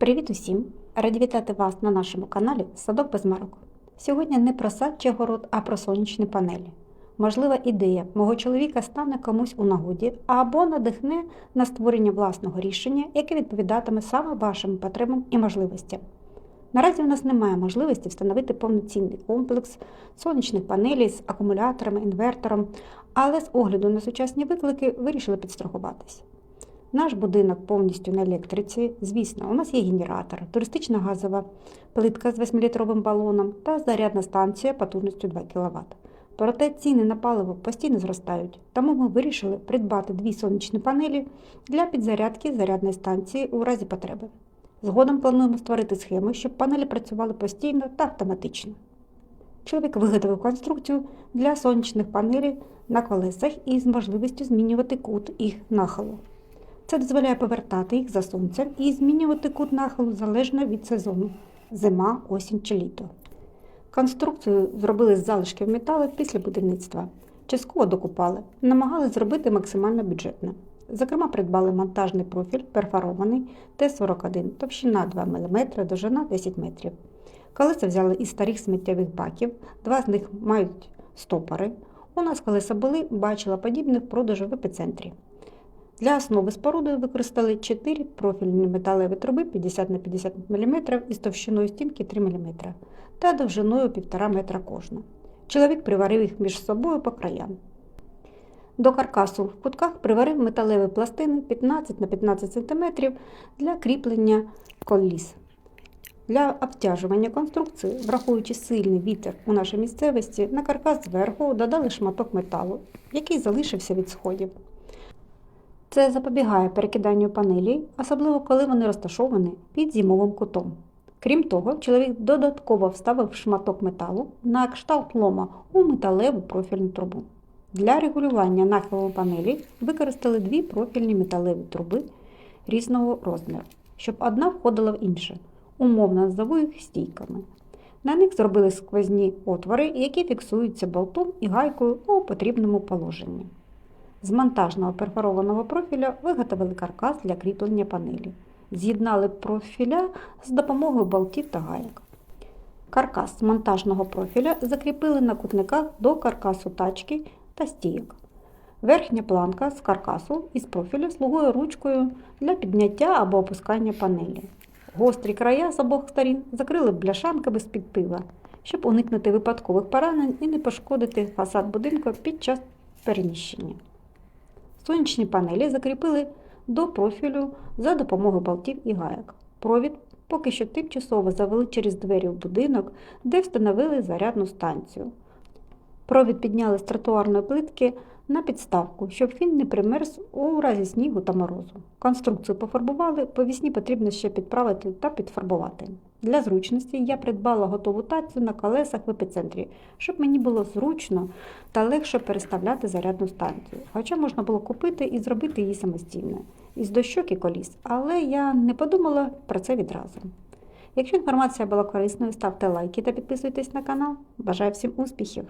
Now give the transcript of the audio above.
Привіт усім! Раді вітати вас на нашому каналі Садок без марок. Сьогодні не про сад чи город, а про сонячні панелі. Можлива ідея мого чоловіка стане комусь у нагоді або надихне на створення власного рішення, яке відповідатиме саме вашим потребам і можливостям. Наразі у нас немає можливості встановити повноцінний комплекс сонячних панелей з акумуляторами, інвертором, але з огляду на сучасні виклики вирішили підстрахуватись. Наш будинок повністю на електриці. Звісно, у нас є генератор, туристична газова плитка з 8-літровим балоном та зарядна станція потужністю 2 кВт. Проте ціни на паливо постійно зростають, тому ми вирішили придбати дві сонячні панелі для підзарядки зарядної станції у разі потреби. Згодом плануємо створити схему, щоб панелі працювали постійно та автоматично. Чоловік виготовив конструкцію для сонячних панелей на колесах із можливістю змінювати кут їх нахилу. Це дозволяє повертати їх за сонцем і змінювати кут нахилу залежно від сезону зима, осінь чи літо. Конструкцію зробили з залишків металу після будівництва. Частково докупали, намагалися зробити максимально бюджетно. Зокрема, придбали монтажний профіль перфорований Т-41, товщина 2 мм, довжина 10 метрів. Колеса взяли із старих сміттєвих баків, два з них мають стопори. У нас колеса були, бачила подібних продажу в епіцентрі. Для основи споруди використали 4 профільні металеві труби 50 на 50 мм із товщиною стінки 3 мм та довжиною 1,5 метра кожна. Чоловік приварив їх між собою по краям. До каркасу в кутках приварив металеві пластини 15 на 15 см для кріплення коліс. Для обтяжування конструкції, враховуючи сильний вітер у нашій місцевості, на каркас зверху додали шматок металу, який залишився від сходів. Це запобігає перекиданню панелей, особливо коли вони розташовані під зимовим кутом. Крім того, чоловік додатково вставив шматок металу на кшталт лома у металеву профільну трубу. Для регулювання нахилу панелі використали дві профільні металеві труби різного розміру, щоб одна входила в іншу. Умовно назову їх стійками. На них зробили сквозні отвори, які фіксуються болтом і гайкою у потрібному положенні. З монтажного перфорованого профіля виготовили каркас для кріплення панелі. З'єднали профіля з допомогою болтів та гайок. Каркас з монтажного профіля закріпили на кутниках до каркасу тачки та стійок. Верхня планка з каркасу із профілю слугує ручкою для підняття або опускання панелі. Гострі края з обох сторін закрили бляшанками з-під пива, щоб уникнути випадкових поранень і не пошкодити фасад будинку під час переміщення. Сонячні панелі закріпили до профілю за допомогою болтів і гаяк. Провід поки що тимчасово завели через двері в будинок, де встановили зарядну станцію. Провід підняли з тротуарної плитки на підставку, щоб він не примерз у разі снігу та морозу. Конструкцію пофарбували, по вісні потрібно ще підправити та підфарбувати. Для зручності я придбала готову тацю на колесах в епіцентрі, щоб мені було зручно та легше переставляти зарядну станцію. Хоча можна було купити і зробити її самостійно, із дощок і коліс, але я не подумала про це відразу. Якщо інформація була корисною, ставте лайки та підписуйтесь на канал. Бажаю всім успіхів!